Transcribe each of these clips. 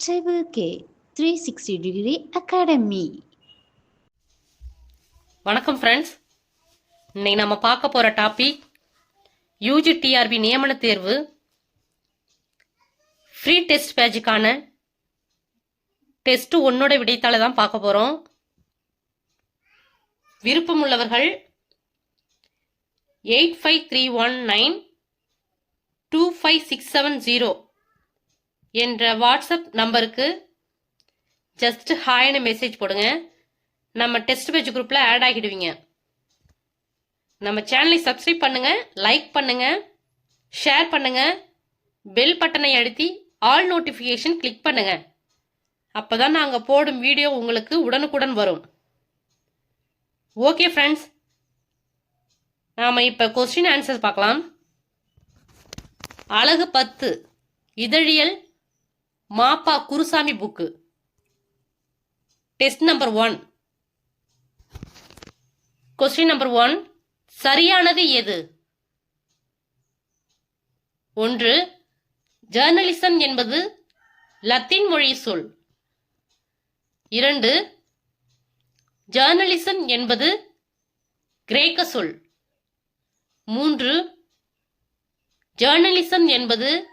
Table K 360 Degree Academy. வணக்கம் friends இன்னைக்கு நம்ம பார்க்க போகிற டாபிக் யூஜி டிஆர்பி நியமன தேர்வு ஃப்ரீ டெஸ்ட் பேஜுக்கான டெஸ்ட்டு ஒன்னோட விடைத்தாளை தான் பார்க்க போகிறோம் விருப்பமுள்ளவர்கள் eight five three one nine two five six seven zero என்ற வாட்ஸ்அப் நம்பருக்கு ஜஸ்ட் ஹாய்னு மெசேஜ் போடுங்க. நம்ம டெஸ்ட் பேஜ் குரூப்பில் ஆட் ஆகிடுவீங்க. நம்ம சேனலை சப்ஸ்கிரைப் பண்ணுங்க லைக் பண்ணுங்க ஷேர் பண்ணுங்க பெல் பட்டனை அழுத்தி ஆல் நோட்டிஃபிகேஷன் கிளிக் பண்ணுங்க. அப்பதான் நாங்கள் போடும் வீடியோ உங்களுக்கு உடனுக்குடன் வரும். ஓகே ஃப்ரெண்ட்ஸ் நாம் இப்போ கொஸ்டின் ஆன்சர்ஸ் பார்க்கலாம். அழகு பத்து இதழியல் மாப்பா Gurusamy book. Test number one question number one சரியானது எது? ஒன்று ஜேர்னலிசம் என்பது லத்தீன் மொழி சொல். இரண்டு ஜேர்னலிசம் என்பது கிரேக்க சொல். மூன்று ஜேர்னலிசம் என்பது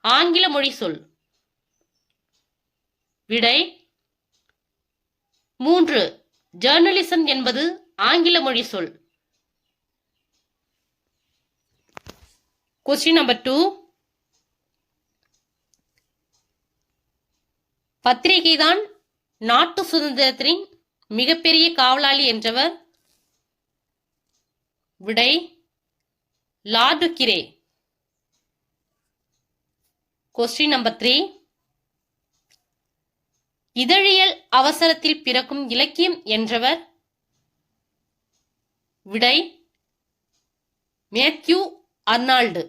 ஆங்கில மொழி சொல். விடை மூன்று. ஜேர்னலிசம் என்பது ஆங்கில மொழி சொல். கொஸ்டின் நம்பர் டூ பத்திரிகைதான் நாட்டு சுதந்திரத்தின் மிகப்பெரிய காவலாளி என்றவர். விடை Lord Grey. Question number three இதழியல் அவசரத்தில் பிறக்கும் இலக்கியம் என்றவர் விடை Matthew Arnold.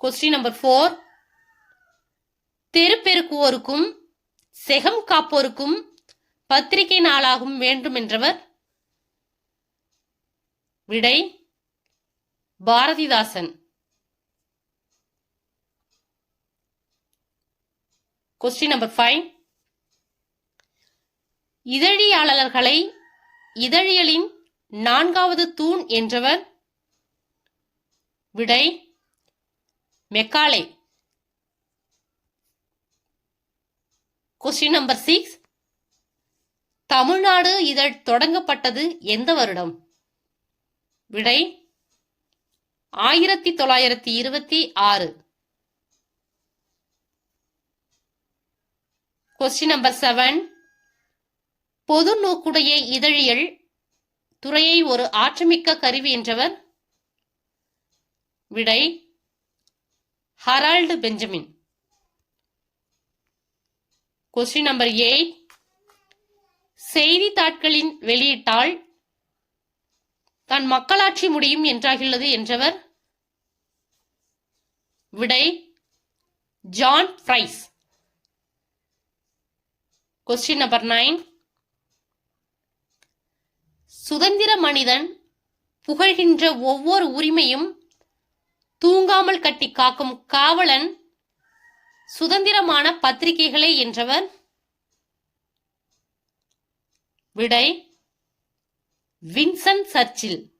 Question number four தெருப்பெருக்குவோருக்கும் செகம் காப்போருக்கும் பத்திரிகை நாளாகும் வேண்டும் என்றவர் விடை பாரதிதாசன். கொஸ்டின் நம்பர் ஃபைவ் இதழியாளர்களை இதழியலின் நான்காவது தூண் என்றவர் விடை Macaulay. Question number six Tamil Nadu இதழ் தொடங்கப்பட்டது எந்த வருடம்? விடை ஆயிரத்தி தொள்ளாயிரத்தி இருபத்தி ஆறு. கொஸ்டின் நம்பர் செவன் பொது நோக்குடைய இதழியல் துறையை ஒரு ஆற்றமிக்க கருவி என்றவர்? விடை Harold Benjamin. Question number eight செய்தித்தாட்களின் வெளியிட்டால் தான் மக்களாட்சி முடியும் என்றாகியுள்ளது என்றவர்? விடை John Price. Question number nine சுதந்திர மனிதன் புகழ்கின்ற ஒவ்வொரு உரிமையும் தூங்காமல் கட்டி காக்கும் காவலன் சுதந்திரமான பத்திரிகைகளே என்றவர். விடை வின்சன் சர்ச்சில்.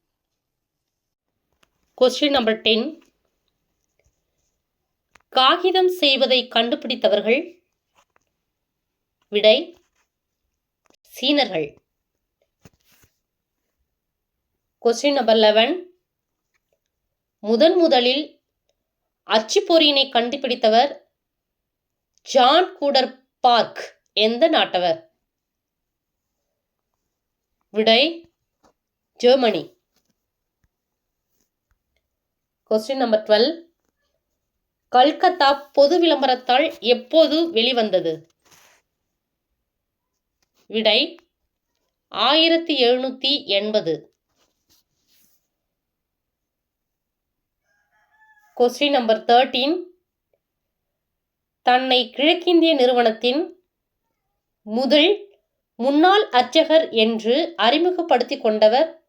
கொஸ்டின் நம்பர் டென் காகிதம் செய்வதை கண்டுபிடித்தவர்கள் விடை சீனர்கள். கொஸ்டின் நம்பர் லெவன் முதன் முதலில் அச்சுப்பொறியினை கண்டுபிடித்தவர் ஜான் கூடர் பார்க் எந்த நாட்டவர்? விடை Germany. Question number twelve Calcutta பொது விளம்பரத்தால் எப்போது வெளிவந்தது? விடை ஆயிரத்தி எழுநூத்தி எண்பது. கொஸ்டின் நம்பர் தேர்ட்டீன் தன்னை கிழக்கிந்திய நிறுவனத்தின் முதல் முன்னாள் அர்ச்சகர் என்று அறிமுகப்படுத்திக் கொண்டவர்.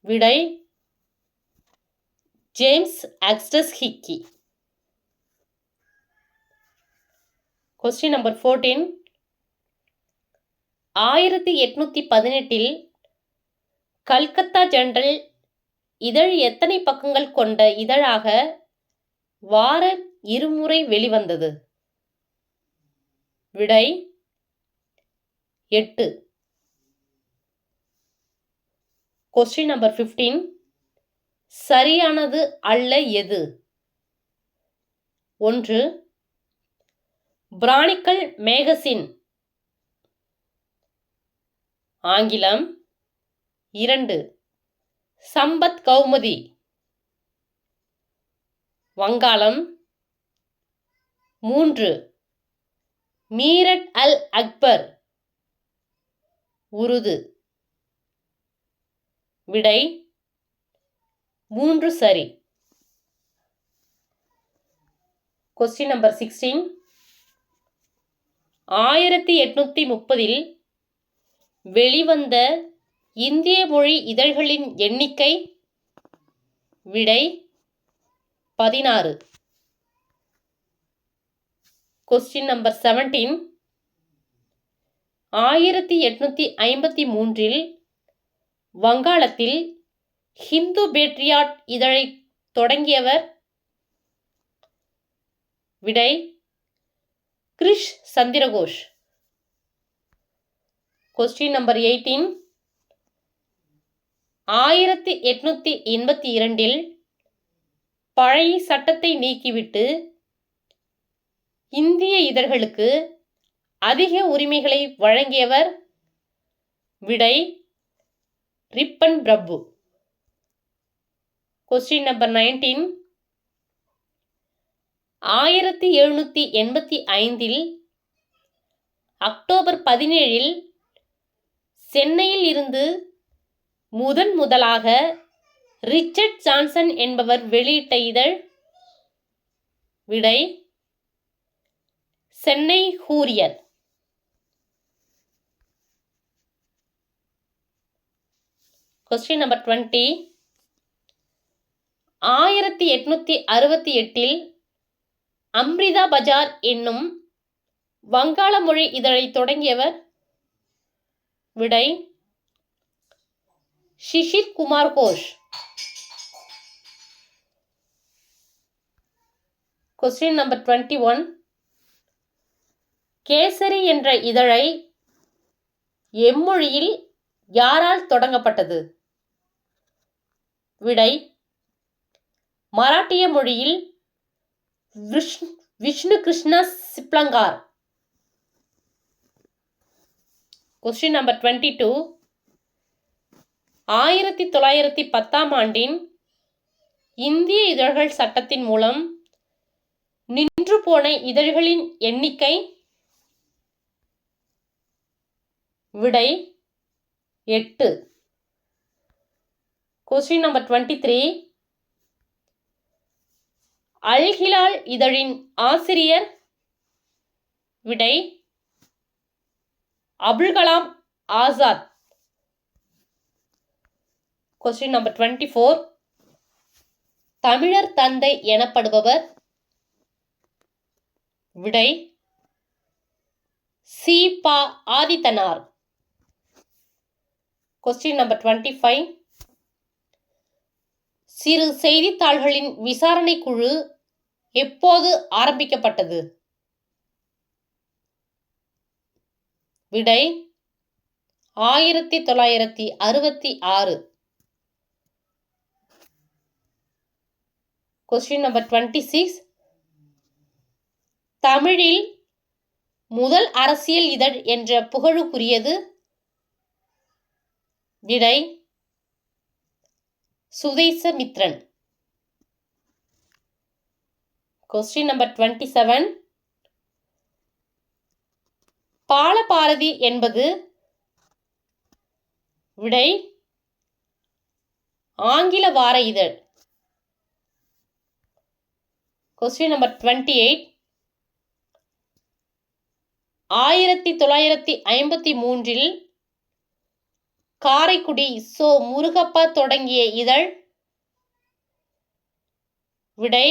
விடை James Augustus Hicky. Question number fourteen ஆயிரத்தி எட்நூத்தி பதினெட்டில் கல்கத்தா ஜெனரல் இதழ் எத்தனை பக்கங்கள் கொண்ட இதழாக வார இருமுறை வெளிவந்தது? விடை எட்டு. கொஸ்டின் நம்பர் ஃபிஃப்டீன் சரியானது அல்ல எது? ஒன்று பிராணிக்கல் மேகசின் ஆங்கிலம் இரண்டு. சம்பத் கௌமுதி. வங்காளம் மூன்று. மீரட் அல் அக்பர். உருது. விடை மூன்று சரி. கொஸ்டின் நம்பர் சிக்ஸ்டீன் ஆயிரத்தி எட்நூத்தி முப்பதில் வெளிவந்த இந்திய மொழி இதழ்களின் எண்ணிக்கை விடை பதினாறு. கொஸ்டின் நம்பர் செவன்டீன் ஆயிரத்தி எட்நூத்தி ஐம்பத்தி மூன்றில் வங்காளத்தில் ஹிந்து பேட்ரியாட் இதழை தொடங்கியவர் விடை Girish Chandra Ghosh. Question number eighteen ஆயிரத்தி எட்நூத்தி எண்பத்தி இரண்டில் பழைய சட்டத்தை நீக்கிவிட்டு இந்திய இதழ்களுக்கு அதிக உரிமைகளை வழங்கியவர் விடை ரிப்பன் பிரபு. கொஸ்டின் நம்பர் நைன்டீன் ஆயிரத்தி எழுநூற்றி எண்பத்தி ஐந்தில் அக்டோபர் பதினேழில் சென்னையில் இருந்து முதன் முதலாக ரிச்சர்ட் ஜான்சன் என்பவர் வெளியிட்ட இதழ் விடை Chennai Courier question number twenty ஆயிரத்தி எட்நூத்தி அறுபத்தி எட்டில் அம்ரிதா பஜார் என்னும் வங்காள மொழி இதழை தொடங்கியவர் விடை Shishir Kumar Ghosh. Question number twenty one Kesari என்ற இதழை எம்மொழியில் யாரால் தொடங்கப்பட்டது? விடை மராட்டிய மொழியில் Vishnu Vishnu Krishna Chiplunkar question number twenty two ஆயிரத்தி தொள்ளாயிரத்தி பத்தாம் ஆண்டின் இந்திய இதழ்கள் சட்டத்தின் மூலம் நின்று போன இதழ்களின் எண்ணிக்கை விடை எட்டு. Question number twenty three Al Hilal இதழின் ஆசிரியர் விடை Abul Kalam Azad. Question number twenty four தமிழர் தந்தை எனப்படுபவர் விடை சி பா Adithanar. Question number twenty five சிறு செய்தித்தாள்களின் விசாரணை குழு எப்போது ஆரம்பிக்கப்பட்டது? விடை ஆயிரத்தி தொள்ளாயிரத்தி அறுபத்தி ஆறு. கொஸ்டின் நம்பர் டுவெண்ட்டி சிக்ஸ் தமிழில் முதல் அரசியல் இதழ் என்ற புகழுக்குரியது. விடை Swadesamitran. Question number twenty seven Balabharathi என்பது விடை ஆங்கில வார இதழ். கொஸ்டின் நம்பர் டுவெண்ட்டி எயிட் ஆயிரத்தி தொள்ளாயிரத்தி ஐம்பத்தி மூன்றில் காரைக்குடி சோ முருகப்பா தொடங்கிய இதழ் விடை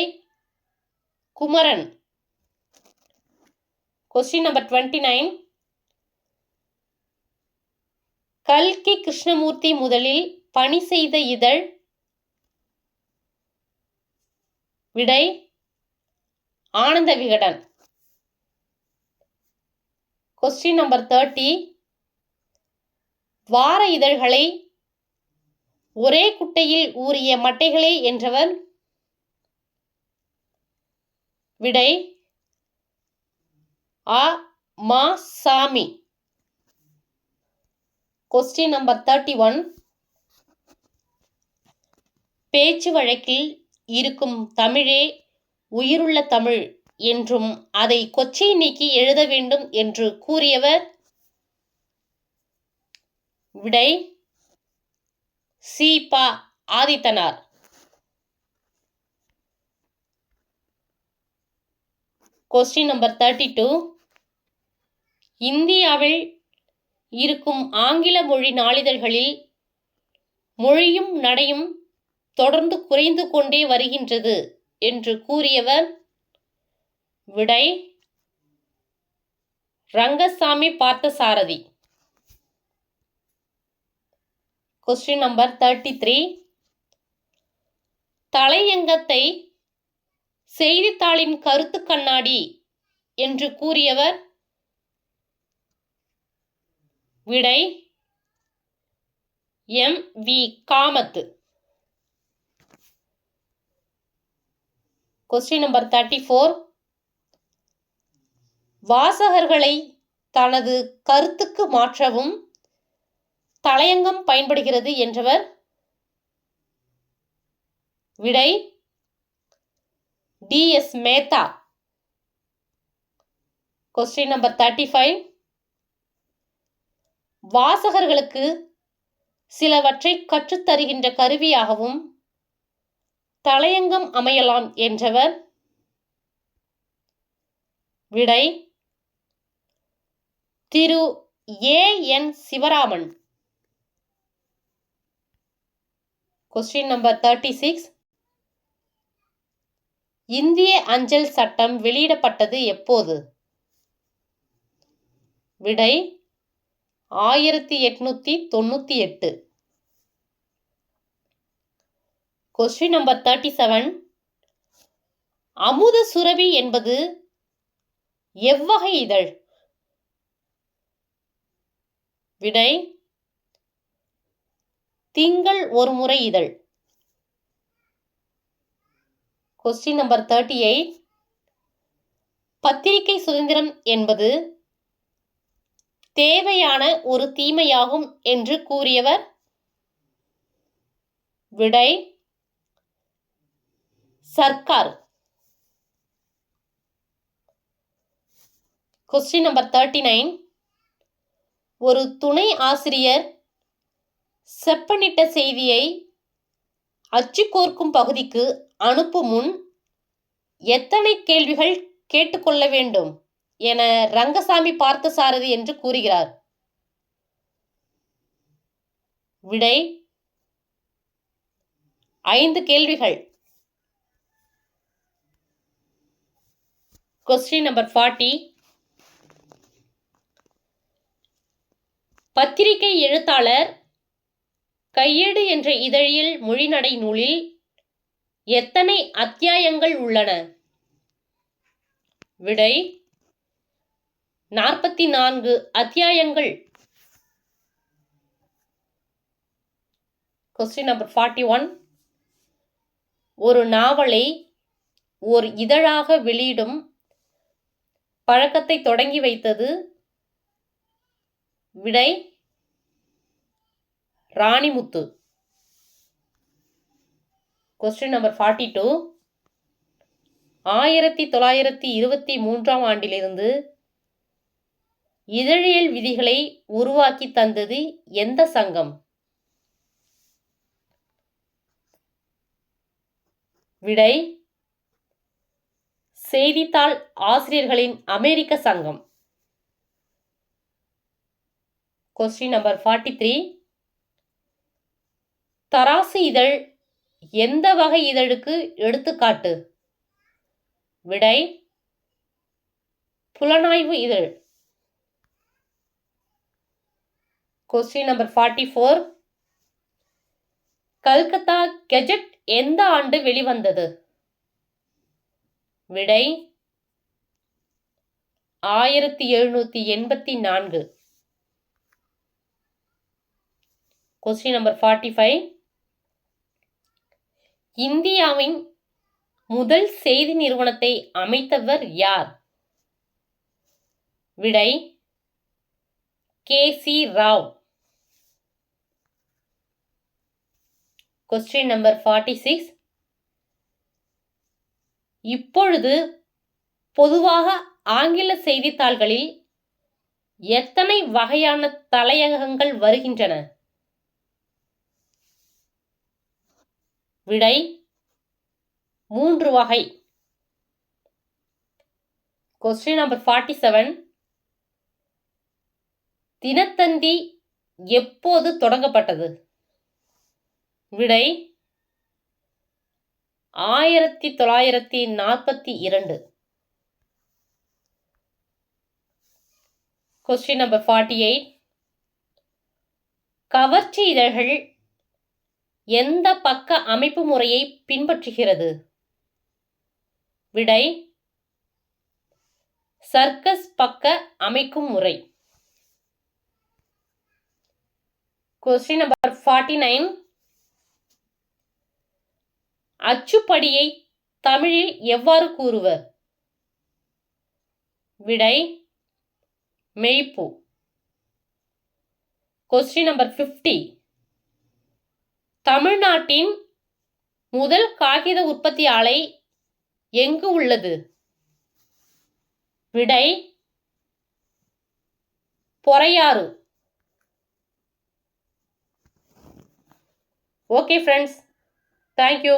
Kumaran. Question number twenty nine கல்கி கிருஷ்ணமூர்த்தி முதலில் பணி செய்த இதழ் விடை Ananda Vikatan question number thirty வார இதழ்களை ஒரே குட்டையில் ஊறிய மட்டைகளே என்றவர் விடை ஆ. மா. சாமி. கொஸ்டின் நம்பர் தேர்ட்டி ஒன் பேச்சு வழக்கில் இருக்கும் தமிழே உயிருள்ள தமிழ் என்றும் அதை கொச்சை நீக்கி எழுத வேண்டும் என்று கூறியவர் விடை சி பா Adithanar. Question number thirty two இந்தியாவில் இருக்கும் ஆங்கில மொழி நாளிதழ்களில் மொழியும் நடையும் தொடர்ந்து குறைந்து கொண்டே வருகின்றது என்று கூறியவர் விடை Rangasamy Parthasarathy. Question number thirty three தலையங்கத்தை செய்தித்தாளின் கருத்து கண்ணாடி என்று கூறியவர் விடை M V Kamath. Question number thirty four வாசகர்களை தனது கருத்துக்கு மாற்றவும் தலையங்கம் பயன்படுகிறது என்றவர் விடை T S Mehta. Question number thirty five வாசகர்களுக்கு சிலவற்றை கற்றுத்தருகின்ற கருவியாகவும் தலையங்கம் அமையலாம் என்றவர். விடை திரு. A. N. Sivaraman. Question number thirty six இந்திய அஞ்சல் சட்டம் வெளியிடப்பட்டது எப்போது? விடை ஆயிரத்தி எட்நூத்தி தொண்ணூத்தி எட்டு. கொஸ்டின் நம்பர் தேர்ட்டி செவன் அமுத சுரபி என்பது எவ்வகை இதழ்? விடை திங்கள் ஒரு முறை இதழ். கொஸ்டின் நம்பர் தேர்ட்டி எயிட் பத்திரிகை சுதந்திரம் என்பது தேவையான ஒரு தீமையாகும் என்று கூறியவர் விடை Sarkar. Question number thirty nine ஒரு துணை ஆசிரியர் செப்பனிட்ட செய்தியை அச்சு கோர்க்கும் பகுதிக்கு அனுப்பும் முன் எத்தனை கேள்விகள் கேட்டுக்கொள்ள வேண்டும்? என ரங்கசாமி பார்த்தசாரதி என்று கூறுகிறார். விடை ஐந்து கேள்விகள். கொஸ்டின் நம்பர் ஃபார்ட்டி பத்திரிகை எழுத்தாளர் கையேடு என்ற இதழில் மொழிநடை நூலில் எத்தனை அத்தியாயங்கள் உள்ளன? விடை நாற்பத்தி நான்கு அத்தியாயங்கள். கொஸ்டின் நம்பர் ஃபார்ட்டி ஒன் ஒரு நாவலை ஓர் இதழாக வெளியிடும் பழக்கத்தை தொடங்கி வைத்தது விடை Ranimuthu. Question number forty two ஆயிரத்தி தொள்ளாயிரத்தி இருபத்தி மூன்றாம் ஆண்டிலிருந்து இதழியல் விதிகளை உருவாக்கி தந்தது எந்த சங்கம்? விடை செய்தித்தாள் ஆசிரியர்களின் அமெரிக்க சங்கம். கொஸ்டின் நம்பர் ஃபார்ட்டி த்ரீ தராசு இதழ் எந்த வகை இதழுக்கு எடுத்துக்காட்டு? விடை புலனாய்வு இதழ். Question number forty four Calcutta gazette எந்த ஆண்டு வெளிவந்தது? விடை ஆயிரத்தி எழுநூத்தி எண்பத்தி நான்கு. கொஸ்டின் நம்பர் ஃபார்ட்டி ஃபைவ் இந்தியாவின் முதல் செய்தி நிறுவனத்தை அமைத்தவர் யார்? விடை K C Rao. Question number forty six இப்பொழுது பொதுவாக ஆங்கில செய்தித்தாள்களில் எத்தனை வகையான தலையகங்கள் வருகின்றன? விடை மூன்று வகை. Question number forty seven Dinathanthi எப்போது தொடங்கப்பட்டது? விடை ஆயிரத்தி தொள்ளாயிரத்தி நாற்பத்தி இரண்டு. கொஸ்டின் நம்பர் ஃபார்ட்டி எயிட் கவர்ச்சி இதழ்கள் எந்த பக்க அமைப்பு முறையை பின்பற்றுகிறது? விடை சர்க்கஸ் பக்க அமைக்கும் முறை. கொஸ்டின் நம்பர் ஃபார்ட்டி நைன் அச்சுப்படியை தமிழில் எவ்வாறு கூறுவர்? விடை மெய்ப்பு. கொஸ்டின் நம்பர் ஃபிஃப்டி தமிழ்நாட்டின் முதல் காகித உற்பத்தி ஆலை எங்கு உள்ளது? விடை பொறையாறு. Okay friends thank you